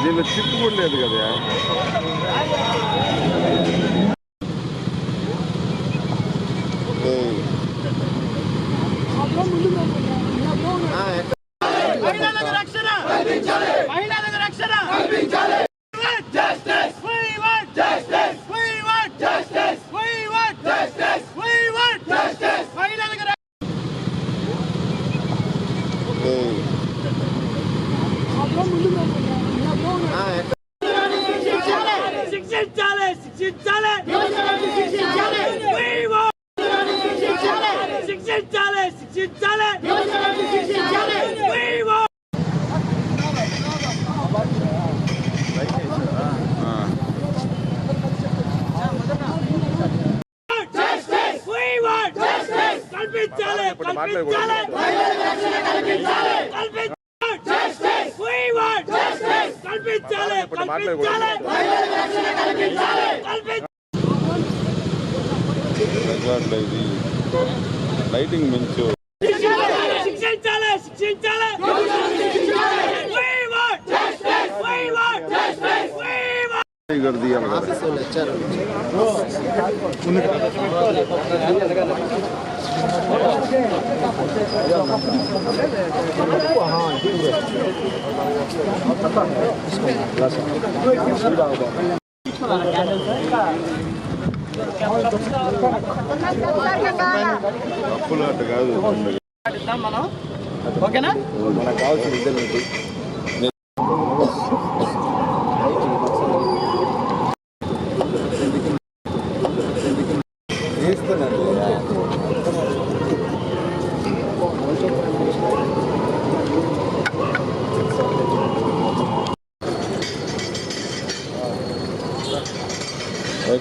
దీనిలో చిప్పు కూడా లేదు కదా. రక్షణ! రక్షణ! We want justice. కల్పించాలి ఇప్పుడు మాట్లాడకూడదు. కల్పించాలి కల్పించాలి justice we want justice కల్పించాలి. కల్పించాలి కల్పించాలి లైటింగ్ మించు శిక్షించాలి శిక్షించాలి We want justice! We want justice! We want ఇక్కడ తీయాలి కదా. అప్పులు అట్ట కాదు మనం ఓకేనా మనకు కావాల్సిన ఇద్దరు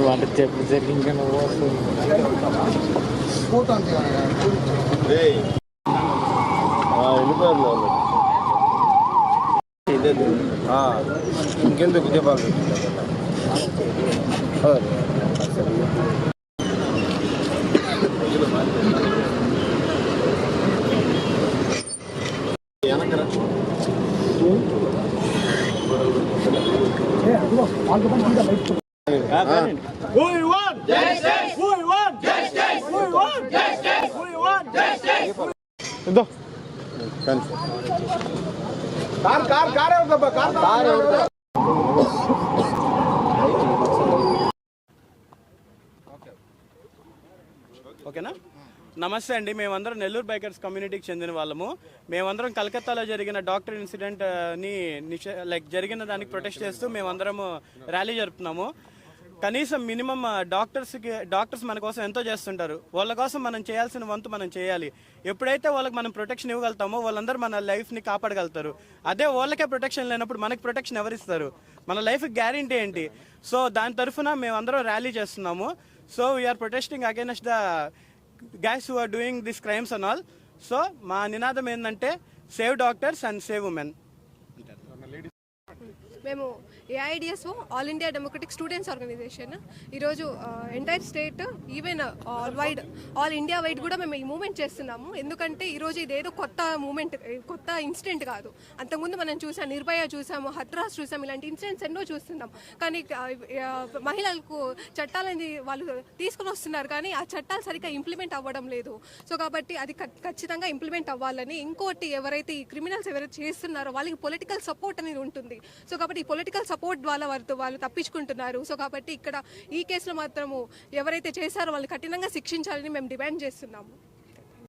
వాళ్ళు అంటే చెప్పు జరిగింది ఇంకెందుకు చెప్పాలి want justice! We want justice! We want justice! We want justice! ఓకేనా నమస్తే అండి మేమందరం నెల్లూరు బైకర్స్ కమ్యూనిటీకి చెందిన వాళ్ళము మేమందరం కలకత్తాలో జరిగిన డాక్టర్ ఇన్సిడెంట్ని నిషే లైక్ జరిగిన దానికి ప్రొటెస్ట్ చేస్తూ మేమందరము ర్యాలీ జరుపుతున్నాము కనీసం మినిమం డాక్టర్స్కి డాక్టర్స్ మన కోసం ఎంతో చేస్తుంటారు. వాళ్ళ కోసం మనం చేయాల్సిన వంతు మనం చేయాలి. ఎప్పుడైతే వాళ్ళకి మనం ప్రొటెక్షన్ ఇవ్వగలుగుతామో వాళ్ళందరూ మన లైఫ్ని కాపాడగలుగుతారు. అదే వాళ్ళకే ప్రొటెక్షన్ లేనప్పుడు మనకి ప్రొటెక్షన్ ఎవరిస్తారు? మన లైఫ్ గ్యారంటీ ఏంటి? సో దాని తరఫున మేమందరం ర్యాలీ చేస్తున్నాము. So we are protesting against the guys who are doing this crimes and all so మా నినాదం ఏంటంటే save doctors and save women మేము AIDSO all India democratic students organisation ఈరోజు entire state even all wide all India wide కూడా మేము ఈ moment చేస్తున్నాము. ఎందుకంటే ఈరోజు ఇదేదో కొత్త మూమెంట్ కొత్త ఇన్సిడెంట్ కాదు. అంతకుముందు మనం చూసాం నిర్భయ చూసాము హత్రాస్ చూసాం ఇలాంటి ఇన్సిడెంట్స్ ఎన్నో చూస్తున్నాం. కానీ మహిళలకు చట్టాలని వాళ్ళు తీసుకుని వస్తున్నారు కానీ ఆ చట్టాలు సరిగ్గా ఇంప్లిమెంట్ అవ్వడం లేదు. సో కాబట్టి అది ఖచ్చితంగా ఇంప్లిమెంట్ అవ్వాలని ఇంకోటి ఎవరైతే ఈ క్రిమినల్స్ ఎవరైతే చేస్తున్నారో వాళ్ళకి పొలిటికల్ సపోర్ట్ అనేది ఉంటుంది. సో కాబట్టి ఈ పొలిటికల్ సపోర్ట్ ద్వారా వారితో వాళ్ళు తప్పించుకుంటున్నారు. సో కాబట్టి ఇక్కడ ఈ కేసులో మాత్రము ఎవరైతే చేశారో వాళ్ళు కఠినంగా శిక్షించాలని మేము డిమాండ్ చేస్తున్నాము.